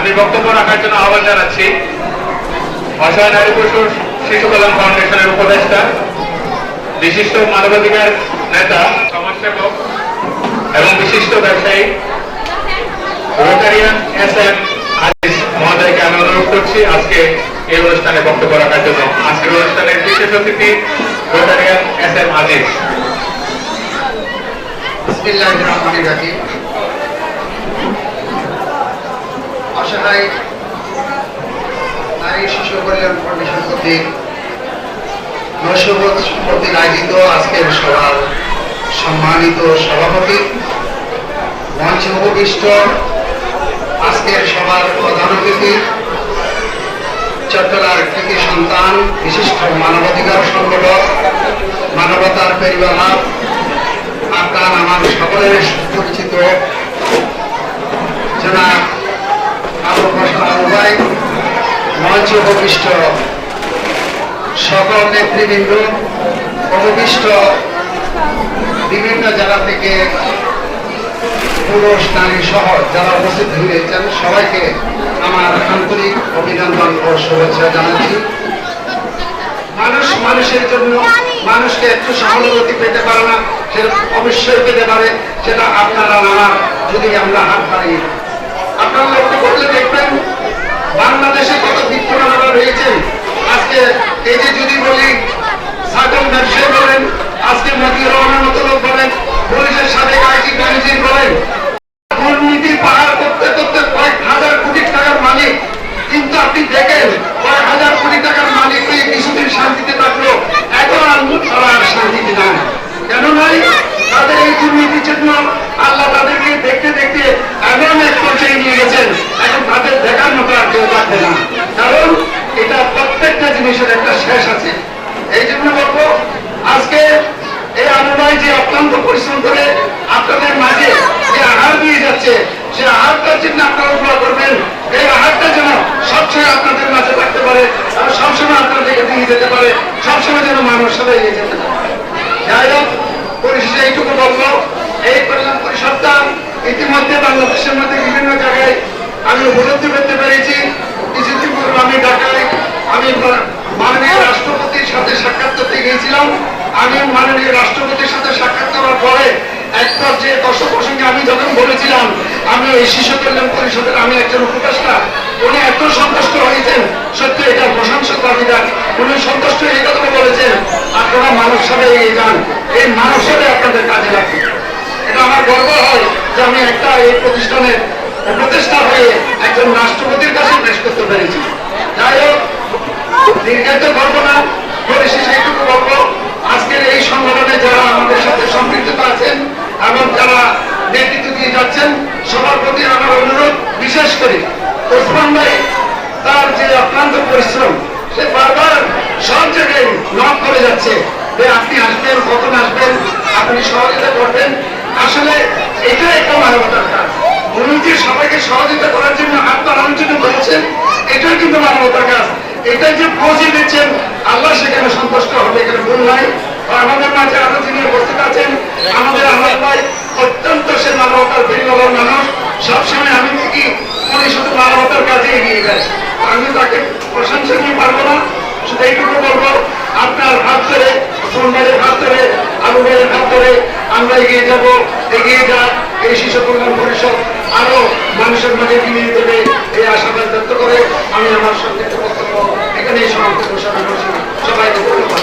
আমি বক্তব্য রাখার জন্য আহ্বান জানাচ্ছি অসহায় নারী পুরুষ শিশু কল্যাণ ফাউন্ডেশনের উপদেষ্টা, বিশিষ্ট মানবাধিকার নেতা, সমাজসেবক এবং বিশিষ্ট ব্যবসায়ী রোটারিয়ান এস এম আজিজ মহোদয়কে আমি অনুরোধ করছি আজকে এই অনুষ্ঠানে বক্তব্য রাখার জন্য। আজকের অনুষ্ঠানের বিশেষ অতিথি রোটারিয়ান এস এম আজিজ বিসমিল্লাহির রহমানির রহিম। অসহায় নারী শিশু কল্যাণ ফাউন্ডেশন কর্তৃক নৈশবোধ কর্তৃক আয়োজিত আজকের সভার সম্মানিত সভাপতি, মঞ্চে উপবিষ্ট, আজকের সভার প্রধান অতিথি চট্টলার কৃতি সন্তান, বিশিষ্ট মানবাধিকার সংগঠক, মানবতার পরিবার আপনার, আমার সকলের পরিচিত মঞ্চে উপবিষ্ট সকল নেতৃবৃন্দ উপবিষ্ট বিভিন্ন জেলা থেকে পুরুষ, নারী সহ যারা উপস্থিত হয়েছেন, সবাইকে আমার আন্তরিক অভিনন্দন ও শুভেচ্ছা জানাচ্ছি। মানুষ মানুষের জন্য, মানুষকে একটু সহানুভূতি পেতে পারে না সেটা অবশ্যই পেতে পারে, সেটা আপনারা আমার যদি আমরা হাত বাড়ি আপনারা লক্ষ্য করলে দেখবেন বাংলাদেশে কত বিপ্লবীরা রয়েছেন আজকে এই যে যদি বলি, সাগর ব্যবসায়ী বলেন, আজকে মতিউর রহমান মতো লোক বলেন, পুলিশের সাথে আইজি ম্যানেজার বলেন দুর্নীতি পাহাড় করতে করতে কয়েক হাজার কোটি টাকার মালিক কিন্তু আপনি দেখেন কয়েক হাজার কোটি টাকার মালিক হয়ে কিছুদিন শান্তিতে থাকল এখন আর তারা আর শান্তিতে নাই কেন নাই তাদের এই দুর্নীতির জন্য আল্লাহ তাদেরকে দেখতে দেখতে এমন এক পর্যায়ে নিয়ে গেছেন এখন তাদের দেখার মতো আর কেউ থাকবে না কারণ এটা প্রত্যেকটা জিনিসের একটা শেষ আছে এই জন্য বলব আজকে এই আনুবাই যে অত্যন্ত পরিশ্রম করে আপনাদের মাঝে যে আহার দিয়ে যাচ্ছে সে আহারটার জন্য আপনারা দোয়া করবেন এই আহারটা যেন সবসময় আপনাদের মাঝে থাকতে পারে আর সবসময় আপনাদেরকে দিয়ে যেতে পারে সবসময় যেন মানুষ সাথে এগিয়ে যেতে পারে যাই হোক পরিশেষে এইটুকু বলব এই কল্যাণ পরিষদটা ইতিমধ্যে বাংলাদেশের মধ্যে বিভিন্ন জায়গায় আমি উপলব্ধি করতে পেরেছি। কিছুদিন পূর্বে আমি ঢাকায় আমি মাননীয় রাষ্ট্রপতির সাথে সাক্ষাৎ করতে গিয়েছিলাম। আমি মাননীয় রাষ্ট্রপতির সাথে সাক্ষাৎ করার পরে এক পর্যায়ে দর্শক প্রসঙ্গে আমি যখন বলেছিলাম, আমি এই শিশু কল্যাণ পরিষদের আমি একজন উপদেষ্টা, উনি এত সন্তুষ্ট হয়েছেন। সত্যি এটা প্রশংসক দাবিদার উনি সন্তুষ্ট এই কথা বলেছেন, আপনারা মানুষ সাথে এগিয়ে যান। এই মানুষ সাথে আপনাদের কাজে লাগবে। এটা আমার গর্ব। যে আমি একটা এই প্রতিষ্ঠানের উপদেষ্টা হয়ে একজন রাষ্ট্রপতির কাছে পেশ করতে পেরেছি। যাই হোক, দীর্ঘায়িত করব না, পরিশেষে এইটুকু বলব, আজকের এই সংগঠনে যারা আমাদের সাথে সম্পৃক্ত আছেন এবং যারা নেতৃত্ব দিয়ে যাচ্ছেন, সবার প্রতি আমার অনুরোধ, বিশেষ করে ওসমান ভাই, তার যে অক্লান্ত পরিশ্রম, সে বারবার সব জায়গায় নক করে যাচ্ছে যে আপনি আসবেন কখন আসবেন আপনি সহযোগিতা করবেন আসলে এটা একটা মানবতার কাজ উনি যে সবাইকে সহযোগিতা করার জন্য হাত বাড়ানোর জন্য বলেছেন এটাই কিন্তু মানবতার কাজ এটা যে পৌঁছে দিচ্ছেন, আল্লাহ সেখানে সন্তুষ্ট হবে, এখানে ভুল নাই। আমাদের মাঝে আরও যিনি উপস্থিত আছেন, আমাদের আমার ভাই, অত্যন্ত সে মানবতার বিনিময় মানুষ। সবসময় আমি দেখি, উনি শুধু মানবতার কাজে এগিয়ে যায়। আমি তাকে প্রশংসা নিয়ে পারব না, শুধু এইটুকু বলব, আপনার হাত ধরে সোমবারের হাত ধরে আলু ভাইয়ের হাত ধরে আমরা এগিয়ে যাব, এগিয়ে যা, এই শিশু কল্যাণ পরিষদ আরও মানুষের মাঝে বিনিয়োগ দেবে এই আশাবাদ ব্যক্ত করে আমি আমার সংক্ষিপ্ত বক্তব্য এখানেই সমাপ্ত ঘোষণা করছি সবাইকে ধন্যবাদ